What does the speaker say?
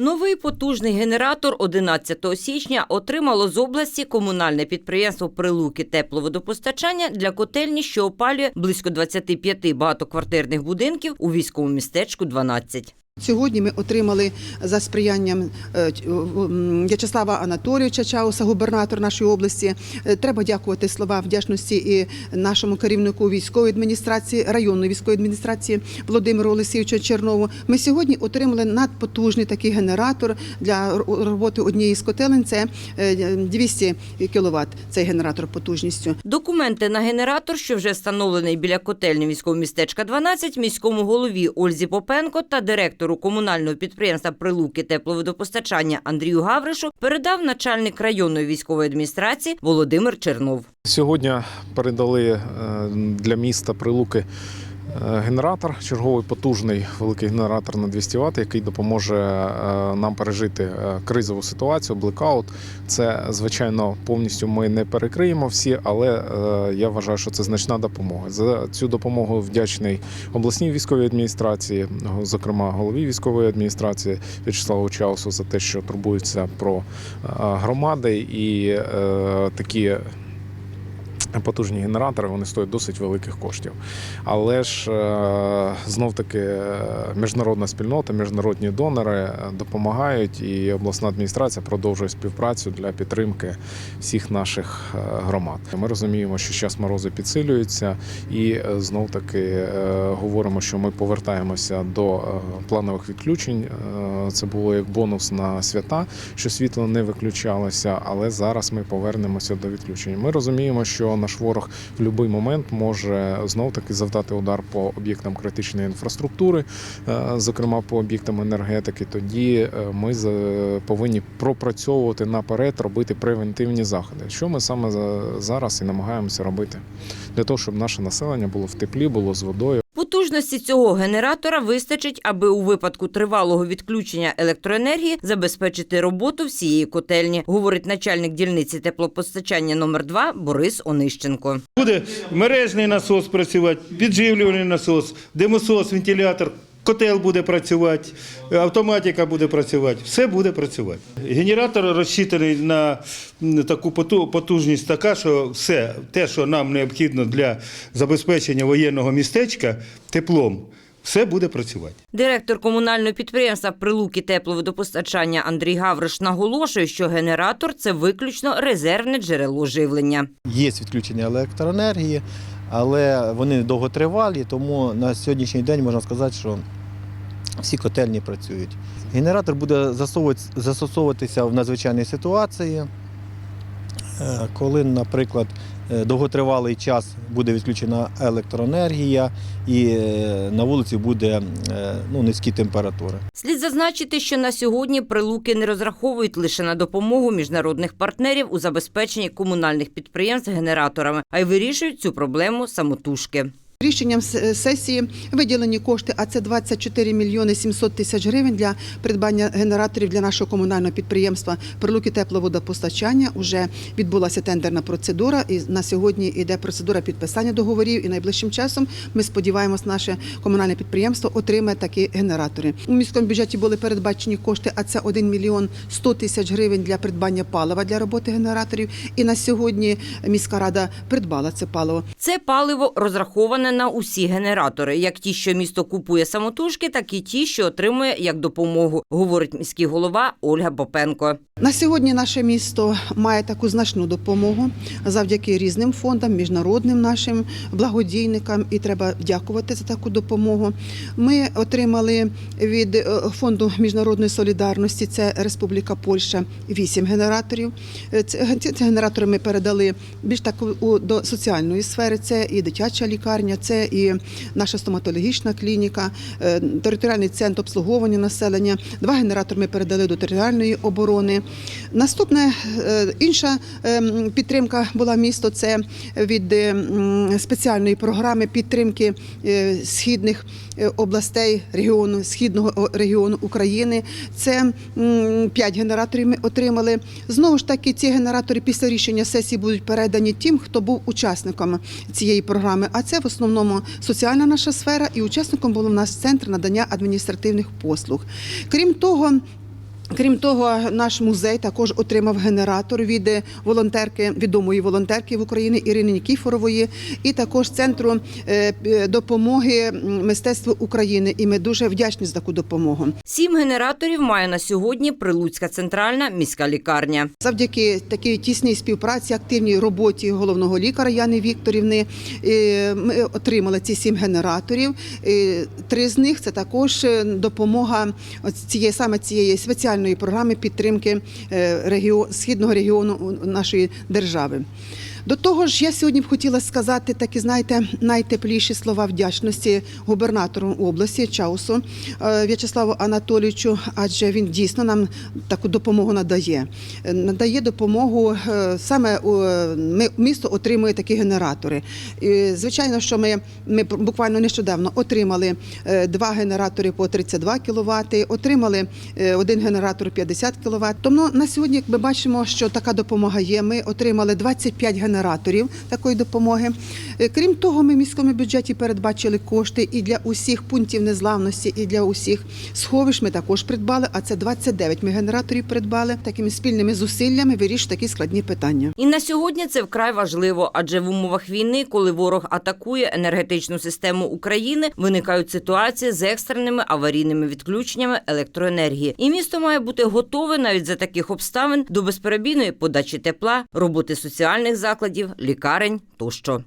Новий потужний генератор 11 січня отримало з області комунальне підприємство Прилуки тепловодопостачання для котельні, що опалює близько 25 багатоквартирних будинків у військовому містечку 12. Сьогодні ми отримали за сприянням е, В'ячеслава Анатолійовича Чауса, губернатор нашої області. Е, Треба дякувати слова вдячності і нашому керівнику військової адміністрації, районної військової адміністрації Володимиру Олексійовичу Чернову. Ми сьогодні отримали надпотужний такий генератор для роботи однієї з котелень. Це е, 200 кВт, цей генератор потужністю. Документи на генератор, що вже встановлений біля котельні військового містечка 12, міському голові Ользі Попенко та директору комунального підприємства Прилуки тепловодопостачання Андрію Гавришу передав начальник районної військової адміністрації Володимир Чернов. Сьогодні передали е, для міста Прилуки генератор, черговий потужний великий генератор на 200 Вт, який допоможе е, нам пережити е, кризову ситуацію, блекаут. Це, звичайно, повністю ми не перекриємо всі, але е, я вважаю, що це значна допомога. За цю допомогу вдячний обласній військовій адміністрації, зокрема голові військової адміністрації В'ячеславу Чаусу за те, що турбуються про е, громади і е, такі потужні генератори вони стоять досить великих коштів. Але ж е, знов таки е, міжнародна спільнота, міжнародні донори е, допомагають, і обласна адміністрація продовжує співпрацю для підтримки всіх наших громад. Ми розуміємо, що зараз морози підсилюються, і знов таки говоримо, що ми повертаємося до планових відключень. Це було як бонус на свята, що світло не виключалося, але зараз ми повернемося до відключення. Ми розуміємо, що наш ворог в будь-який момент може знов таки завдати удар по об'єктам критичної інфраструктури, е, зокрема по об'єктам енергетики. Тоді е, ми за- повинні пропрацьовувати наперед, робити превентивні заходи. Що ми саме за- зараз і намагаємося робити для того, щоб наше населення було в теплі, було з водою. Потужності цього генератора вистачить, аби у випадку тривалого відключення електроенергії забезпечити роботу всієї котельні, говорить начальник дільниці теплопостачання номер 2 Борис Онищенко. Буде мережний насос працювати, підживлювальний насос, димосос, вентилятор, котел буде працювати, автоматика буде працювати, все буде працювати. Генератор розчитаний на таку поту- потужність така, що все те, що нам необхідно для забезпечення воєнного містечка теплом, все буде працювати. Директор комунального підприємства Прилуки тепловодопостачання Андрій Гавриш наголошує, що генератор це виключно резервне джерело живлення. Є відключення електроенергії, але вони довготривалі, тому на сьогоднішній день можна сказати, що всі котельні працюють. Генератор буде застосовуватися в надзвичайній ситуації, е, коли, наприклад, довготривалий час буде відключена електроенергія і е, на вулиці буде е, ну, низькі температури. Слід зазначити, що на сьогодні прилуки не розраховують лише на допомогу міжнародних партнерів у забезпеченні комунальних підприємств генераторами, а й вирішують цю проблему самотужки. Рішенням сесії виділені кошти, а це 24 мільйони 700 тисяч гривень для придбання генераторів для нашого комунального підприємства Прилуки тепловодопостачання. Уже відбулася тендерна процедура, і на сьогодні йде процедура підписання договорів. І найближчим часом ми сподіваємось, наше комунальне підприємство отримає такі генератори. У міському бюджеті були передбачені кошти, а це 1 мільйон 100 тисяч гривень для придбання палива для роботи генераторів. І на сьогодні міська рада придбала це паливо. Це паливо розраховане на усі генератори, як ті, що місто купує самотужки, так і ті, що отримує як допомогу, говорить міський голова Ольга Попенко. На сьогодні наше місто має таку значну допомогу завдяки різним фондам, міжнародним нашим благодійникам, і треба дякувати за таку допомогу. Ми отримали від е, фонду міжнародної солідарності. Це Республіка Польща, вісім генераторів. Е, ці генератори ми передали більш так у- до соціальної сфери. Це і дитяча лікарня, це і наша стоматологічна клініка, е, територіальний центр обслуговування населення. Два генератори ми передали до територіальної оборони. Наступна е, інша ем, підтримка була місто. Це від е, спеціальної програми підтримки е, східних е, областей регіону східного регіону України. Це п'ять генераторів ми отримали. Знову ж таки, ці генератори після рішення сесії будуть передані тим, хто був учасником цієї програми. А це в основному соціальна наша сфера, і учасником був у нас центр надання адміністративних послуг. Крім того. Крім того, наш музей також отримав генератор від волонтерки, відомої волонтерки в Україні Ірини Нікіфорової, і також центру е, допомоги мистецтву України. І ми дуже вдячні за таку допомогу. Сім генераторів має на сьогодні Прилуцька центральна міська лікарня. Завдяки такій тісній співпраці, активній роботі головного лікаря Яни Вікторівни, е, ми отримали ці сім генераторів. Е, Три з них це також допомога цієї саме цієї спеціальної програми підтримки е, східного регіону нашої держави. До того ж, я сьогодні б хотіла сказати такі, знаєте, найтепліші слова вдячності губернатору області Чаусу е, В'ячеславу Анатолійовичу, адже він дійсно нам таку допомогу надає. Е, Надає допомогу е, саме місто отримує такі генератори. І, звичайно, що ми, ми буквально нещодавно отримали два генератори по 32 кВт, отримали один генератор 50 кВт. Тому на сьогодні, як ми бачимо, що така допомога є. Ми отримали 25 генераторів такої допомоги. Е, Крім того, ми в міському бюджеті передбачили кошти і для усіх пунктів незламності, і для усіх сховищ ми також придбали. А це 29 ми генераторів придбали. Такими спільними зусиллями вирішують такі складні питання. І на сьогодні це вкрай важливо, адже в умовах війни, коли ворог атакує енергетичну систему України, виникають ситуації з екстреними аварійними відключеннями електроенергії. І місто має бути готове навіть за таких обставин до безперебійної подачі тепла, роботи соціальних закладів, лікарень тощо.